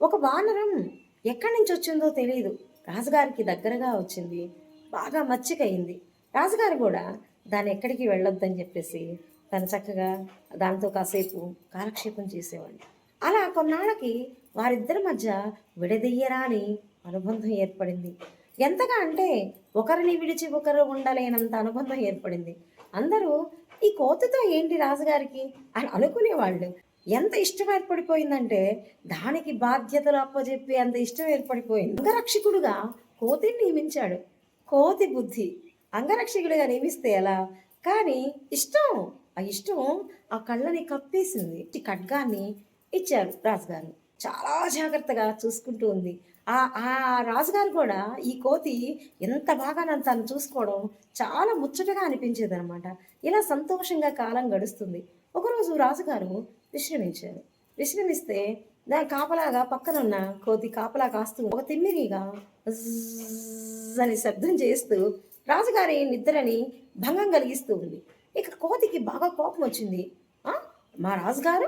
ఒక వానరం ఎక్కడి నుంచి వచ్చిందో తెలియదు రాజుగారికి దగ్గరగా వచ్చింది. బాగా మచ్చికయింది. రాజుగారు కూడా దాన్ని ఎక్కడికి వెళ్ళొద్దని చెప్పేసి తను చక్కగా దాంతో కాసేపు కాలక్షేపం చేసేవాడు అలా కొన్నాళ్ళకి వారిద్దరి మధ్య విడదీయరాని అనుబంధం ఏర్పడింది. ఎంతగా అంటే ఒకరిని విడిచి ఒకరు ఉండలేనంత అనుబంధం ఏర్పడింది. అందరూ ఈ కోతతో ఏంటి రాజుగారికి అని అనుకునేవాళ్ళు. ఎంత ఇష్టం ఏర్పడిపోయిందంటే దానికి బాధ్యతలు అప్పచెప్పి అంత ఇష్టం ఏర్పడిపోయింది. అంగరక్షకుడుగా కోతిని నియమించాడు. కోతి బుద్ధి. అంగరక్షకుడిగా నియమిస్తే ఎలా? కానీ ఇష్టం. ఆ ఇష్టం ఆ కళ్ళని కప్పేసింది. ఈ ఖడ్గాన్ని ఇచ్చారు రాజుగారు. చాలా జాగ్రత్తగా చూసుకుంటూ ఉంది. ఆ ఆ రాజుగారు కూడా ఈ కోతి ఎంత బాగా నన్ను తను చూసుకోవడం చాలా ముచ్చటగా అనిపించేది అనమాట ఇలా సంతోషంగా కాలం గడుస్తుంది. ఒకరోజు రాజుగారు విశ్రమించారు విశ్రమిస్తే దాని కాపలాగా పక్కనున్న కోతి కాపలా కాస్తూ ఒక తిమ్మిరిగా అని శబ్దం చేస్తూ రాజుగారి నిద్రని భంగం కలిగిస్తూ ఉంది. ఇక కోతికి బాగా కోపం వచ్చింది. "ఆ? మా రాజుగారు?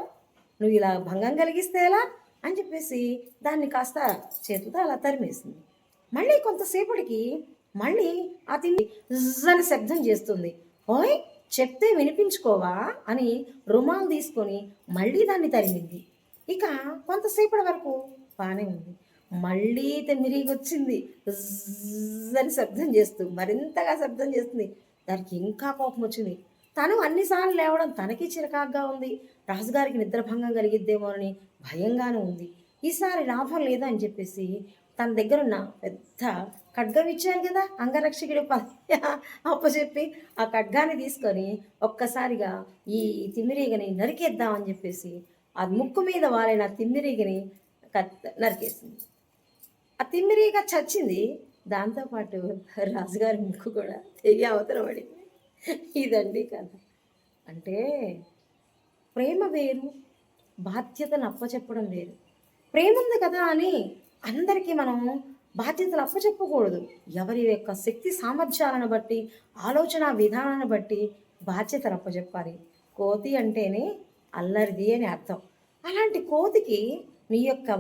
నువ్వు ఇలా భంగం కలిగిస్తే ఎలా? అని చెప్పేసి దాన్ని కాస్త చేతితో అలా తరిమేసింది. మళ్ళీ కొంతసేపటికి మళ్ళీ ఆ తిండి అని శబ్దం చేస్తుంది. ఓయ్ చెప్తే వినిపించుకోవా అని రుమాలు తీసుకొని మళ్ళీ దాన్ని తరిమింది. ఇక కొంతసేపటి వరకు బాగానే ఉంది. మళ్ళీ తిరిగి వచ్చింది అని శబ్దం చేస్తూ మరింతగా శబ్దం చేస్తుంది. దానికి ఇంకా కోపం వచ్చింది. తను అన్నిసార్లు లేవడం తనకి చిరకాగ్గా ఉంది. రాజుగారికి నిద్రభంగం కలిగిద్దేమోనని భయంగానే ఉంది. ఈసారి లాభం లేదా అని చెప్పేసి తన దగ్గరున్న పెద్ద ఖడ్గం ఇచ్చాను కదా అంగరక్షకుడు అప్పచెప్పి ఆ ఖడ్గాన్ని తీసుకొని ఒక్కసారిగా ఈ తిమ్మిరీగని నరికేద్దామని చెప్పేసి ఆ ముక్కు మీద వారైన తిమ్మిరీగని నరికేసింది. ఆ తిమ్మిరీగ చచ్చింది. దాంతోపాటు రాజుగారి ముక్కు కూడా తెగి అవతల పడింది. ఇదండి కథ. అంటే ప్రేమ వేరు బాధ్యతను అప్పచెప్పడం వేరు. ప్రేమ ఉంది కదా అని అందరికీ మనం బాధ్యతలు అప్పచెప్పకూడదు. ఎవరి యొక్క శక్తి సామర్థ్యాలను బట్టి ఆలోచన విధానాన్ని బట్టి బాధ్యతలు అప్పచెప్పాలి. కోతి అంటేనే అల్లరిది అని అర్థం. అలాంటి కోతికి నీ యొక్క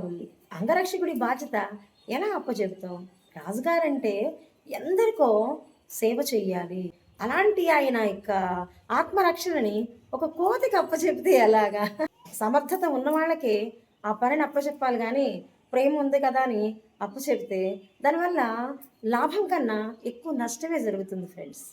అంగరక్షకుడి బాధ్యత ఎలా అప్పచెప్తావు? రాజుగారంటే ఎందరికో సేవ చెయ్యాలి. అలాంటి ఆయన యొక్క ఆత్మరక్షణని ఒక కోతికి అప్పచెప్తే ఎలాగా? సమర్థత ఉన్న వాళ్ళకే ఆ పనిని అప్పచెప్పాలి కానీ ప్రేమ ఉంది కదా అని అప్పు చెబితే దానివల్ల లాభం కన్నా ఎక్కువ నష్టమే జరుగుతుంది ఫ్రెండ్స్